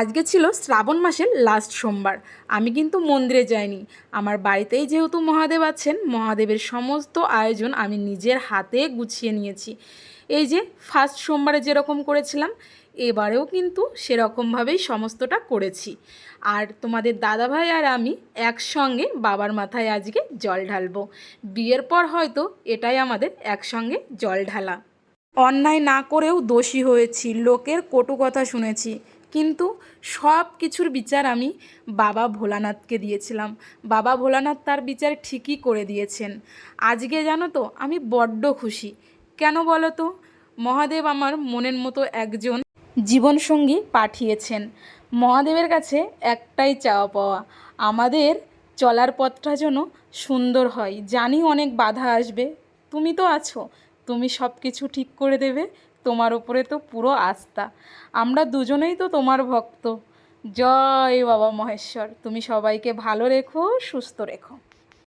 আজকে ছিল শ্রাবণ মাসের লাস্ট সোমবার। আমি কিন্তু মন্দিরে যাইনি। আমার বাড়িতেই যেহেতু মহাদেব আছেন, মহাদেবের সমস্ত আয়োজন আমি নিজের হাতে গুছিয়ে নিয়েছি। এই যে ফার্স্ট সোমবারে যেরকম করেছিলাম, এবারেও কিন্তু সেরকমভাবেই সমস্তটা করেছি। আর তোমাদের দাদাভাই আর আমি একসঙ্গে বাবার মাথায় আজকে জল ঢালবো। বিয়ের পর হয়তো এটাই আমাদের একসঙ্গে জল ঢালা। অন্যায় না করেও দোষী হয়েছি, লোকের কটু কথা শুনেছি। কিন্তু সব কিছুর বিচার আমি বাবা ভোলানাথকে দিয়েছিলাম। বাবা ভোলানাথ তার বিচার ঠিকই করে দিয়েছেন। আজকে জানো তো, আমি বড্ড খুশি। কেন বলো তো? মহাদেব আমার মনের মতো একজন জীবনসঙ্গী পাঠিয়েছেন। মহাদেবের কাছে একটাই চাওয়া পাওয়া, আমাদের চলার পথটা যেন সুন্দর হয়। জানি অনেক বাধা আসবে। তুমি তো আছো তুমি সব কিছু ঠিক করে দেবে, তোমার ওপরে তো পুরো আস্থা। আমরা দুজনেই তো তোমার ভক্ত। জয় বাবা মহেশ্বর, তুমি সবাইকে ভালো রেখো, সুস্থ রেখো।